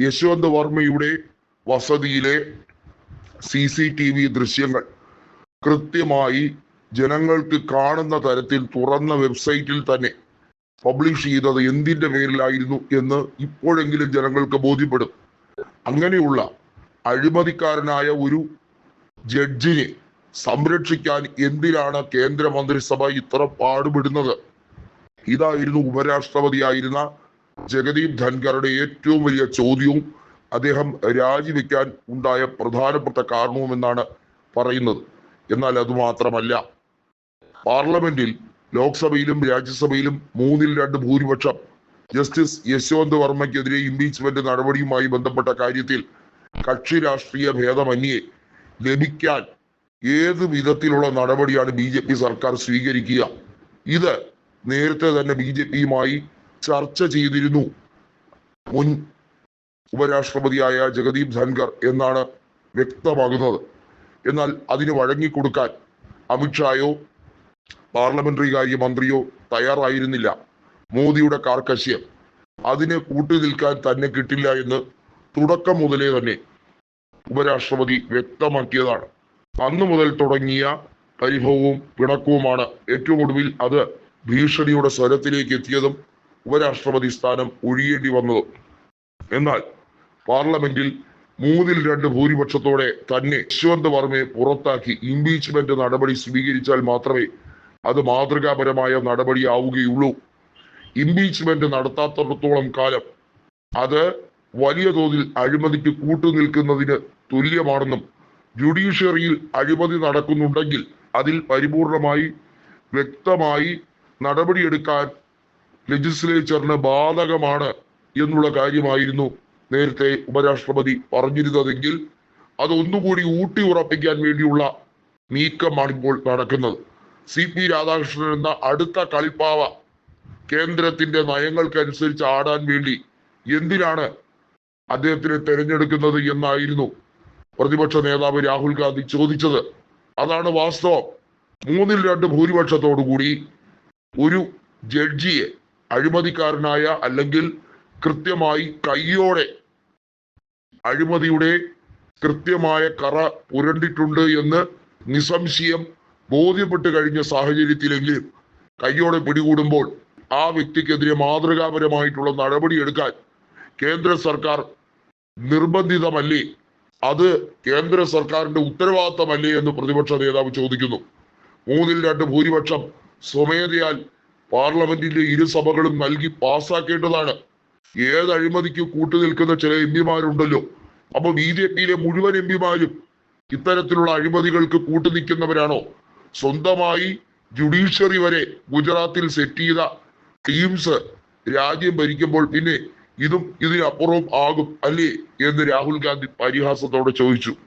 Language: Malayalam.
യശ്വന്ത് വർമ്മയുടെ വസതിയിലെ സി സി ടി വി ദൃശ്യങ്ങൾ കൃത്യമായി ജനങ്ങൾക്ക് കാണുന്ന തരത്തിൽ തുറന്ന വെബ്സൈറ്റിൽ തന്നെ പബ്ലിഷ് ചെയ്തത് എന്തിന്റെ പേരിലായിരുന്നു എന്ന് ഇപ്പോഴെങ്കിലും ജനങ്ങൾക്ക് ബോധ്യപ്പെടും. അങ്ങനെയുള്ള അഴിമതിക്കാരനായ ഒരു ജഡ്ജിനെ സംരക്ഷിക്കാൻ എന്തിനാണ് കേന്ദ്ര മന്ത്രിസഭ ഇത്ര പാടുപെടുന്നത്? ഇതായിരുന്നു ഉപരാഷ്ട്രപതിയായിരുന്ന ജഗദീപ് ധൻഖറുടെ ഏറ്റവും വലിയ ചോദ്യവും അദ്ദേഹം രാജിവെക്കാൻ ഉണ്ടായ പ്രധാനപ്പെട്ട കാരണവുമെന്നാണ് പറയുന്നത്. എന്നാൽ അത് മാത്രമല്ല. പാർലമെന്റിൽ ലോക്സഭയിലും രാജ്യസഭയിലും മൂന്നിൽ രണ്ട് ഭൂരിപക്ഷം ജസ്റ്റിസ് യശ്വന്ത് വർമ്മയ്ക്കെതിരെ ഇംപീച്ച്മെന്റ് നടപടിയുമായി ബന്ധപ്പെട്ട കാര്യത്തിൽ കക്ഷി രാഷ്ട്രീയ ഭേദമന്യേ ലഭിക്കാൻ ഏത് വിധത്തിലുള്ള നടപടിയാണ് ബി സർക്കാർ സ്വീകരിക്കുക? ഇത് നേരത്തെ തന്നെ ബി ജെ പിയുമായി ചർച്ച ചെയ്തിരുന്നു. മുൻ ഉപരാഷ്ട്രപതിയായ ജഗദീപ് ധൻഖർ എന്നാണ് വ്യക്തമാകുന്നത്. എന്നാൽ അതിന് വഴങ്ങിക്കൊടുക്കാൻ അമിത്ഷായോ പാർലമെന്ററി കാര്യ മന്ത്രിയോ തയ്യാറായിരുന്നില്ല. മോദിയുടെ കാർക്കശ്യം. അതിനെ കൂട്ടുനിൽക്കാൻ തന്നെ കിട്ടില്ല എന്ന് തുടക്കം മുതലേ തന്നെ ഉപരാഷ്ട്രപതി വ്യക്തമാക്കിയതാണ്. അന്നു മുതൽ തുടങ്ങിയ പരിഭവവും പിണക്കവുമാണ് ഏറ്റവും ഒടുവിൽ അത് ഭീഷണിയുടെ സ്വരത്തിലേക്ക് എത്തിയതും ഉപരാഷ്ട്രപതി സ്ഥാനം ഒഴിയേണ്ടി വന്നത്. എന്നാൽ പാർലമെന്റിൽ മൂന്നിൽ രണ്ട് ഭൂരിപക്ഷത്തോടെ തന്നെ യശ്വന്ത് വർമ്മയെ പുറത്താക്കി ഇംപീച്ച്മെന്റ് നടപടി സ്വീകരിച്ചാൽ മാത്രമേ അത് മാതൃകാപരമായ നടപടിയാവുകയുള്ളൂ. ഇംപീച്ച്മെന്റ് നടത്താത്തിടത്തോളം കാലം അത് വലിയ തോതിൽ അഴിമതിക്ക് കൂട്ടുനിൽക്കുന്നതിന് തുല്യമാണെന്നും ജുഡീഷ്യറിയിൽ അഴിമതി നടക്കുന്നുണ്ടെങ്കിൽ അതിൽ പരിപൂർണമായി വ്യക്തമായി നടപടിയെടുക്കാൻ ലെജിസ്ലേച്ചറിന് ബാധകമാണ് എന്നുള്ള കാര്യമായിരുന്നു നേരത്തെ ഉപരാഷ്ട്രപതി പറഞ്ഞിരുന്നതെങ്കിൽ അതൊന്നുകൂടി ഊട്ടി ഉറപ്പിക്കാൻ വേണ്ടിയുള്ള നീക്കമാണ് ഇപ്പോൾ നടക്കുന്നത്. സി പി രാധാകൃഷ്ണൻ എന്ന അടുത്ത കളിപ്പാവ കേന്ദ്രത്തിന്റെ നയങ്ങൾക്കനുസരിച്ച് ആടാൻ വേണ്ടി എന്തിനാണ് അദ്ദേഹത്തിനെ തെരഞ്ഞെടുക്കുന്നത് എന്നായിരുന്നു പ്രതിപക്ഷ നേതാവ് രാഹുൽ ഗാന്ധി ചോദിച്ചത്. അതാണ് വാസ്തവം. മൂന്നിൽ രണ്ട് ഭൂരിപക്ഷത്തോടു കൂടി ഒരു ജഡ്ജിയെ അഴിമതിക്കാരനായ അല്ലെങ്കിൽ കൃത്യമായി കയ്യോടെ അഴിമതിയുടെ കൃത്യമായ കറ പുരണ്ടിട്ടുണ്ട് എന്ന് നിസംശയം ബോധ്യപ്പെട്ട് കഴിഞ്ഞ സാഹചര്യത്തിലെങ്കിലും കയ്യോടെ പിടികൂടുമ്പോൾ ആ വ്യക്തിക്കെതിരെ മാതൃകാപരമായിട്ടുള്ള നടപടി എടുക്കാൻ കേന്ദ്ര സർക്കാർ നിർബന്ധിതമല്ലേ? അത് കേന്ദ്ര സർക്കാരിന്റെ ഉത്തരവാദിത്തമല്ലേ എന്ന് പ്രതിപക്ഷ നേതാവ് ചോദിക്കുന്നു. മൂന്നിൽ രണ്ട് ഭൂരിപക്ഷം സ്വമേധയാൽ പാർലമെന്റിന്റെ ഇരുസഭകളും നൽകി പാസ്സാക്കേണ്ടതാണ്. ഏത് അഴിമതിക്ക് കൂട്ടുനിൽക്കുന്ന ചില എം പിമാരുണ്ടല്ലോ. അപ്പൊ ബി ജെ പിയിലെ മുഴുവൻ എം പിമാരും ഇത്തരത്തിലുള്ള അഴിമതികൾക്ക് കൂട്ടുനിൽക്കുന്നവരാണോ സ്വന്തമായി ജുഡീഷ്യറി വരെ ഗുജറാത്തിൽ സെറ്റ് ചെയ്ത ടീംസ് രാജ്യം ഭരിക്കുമ്പോൾ പിന്നെ ഇതും ഇതിനപ്പുറവും ആകും അല്ലേ? എന്ന് രാഹുൽ ഗാന്ധി പരിഹാസത്തോടെ ചോദിച്ചു.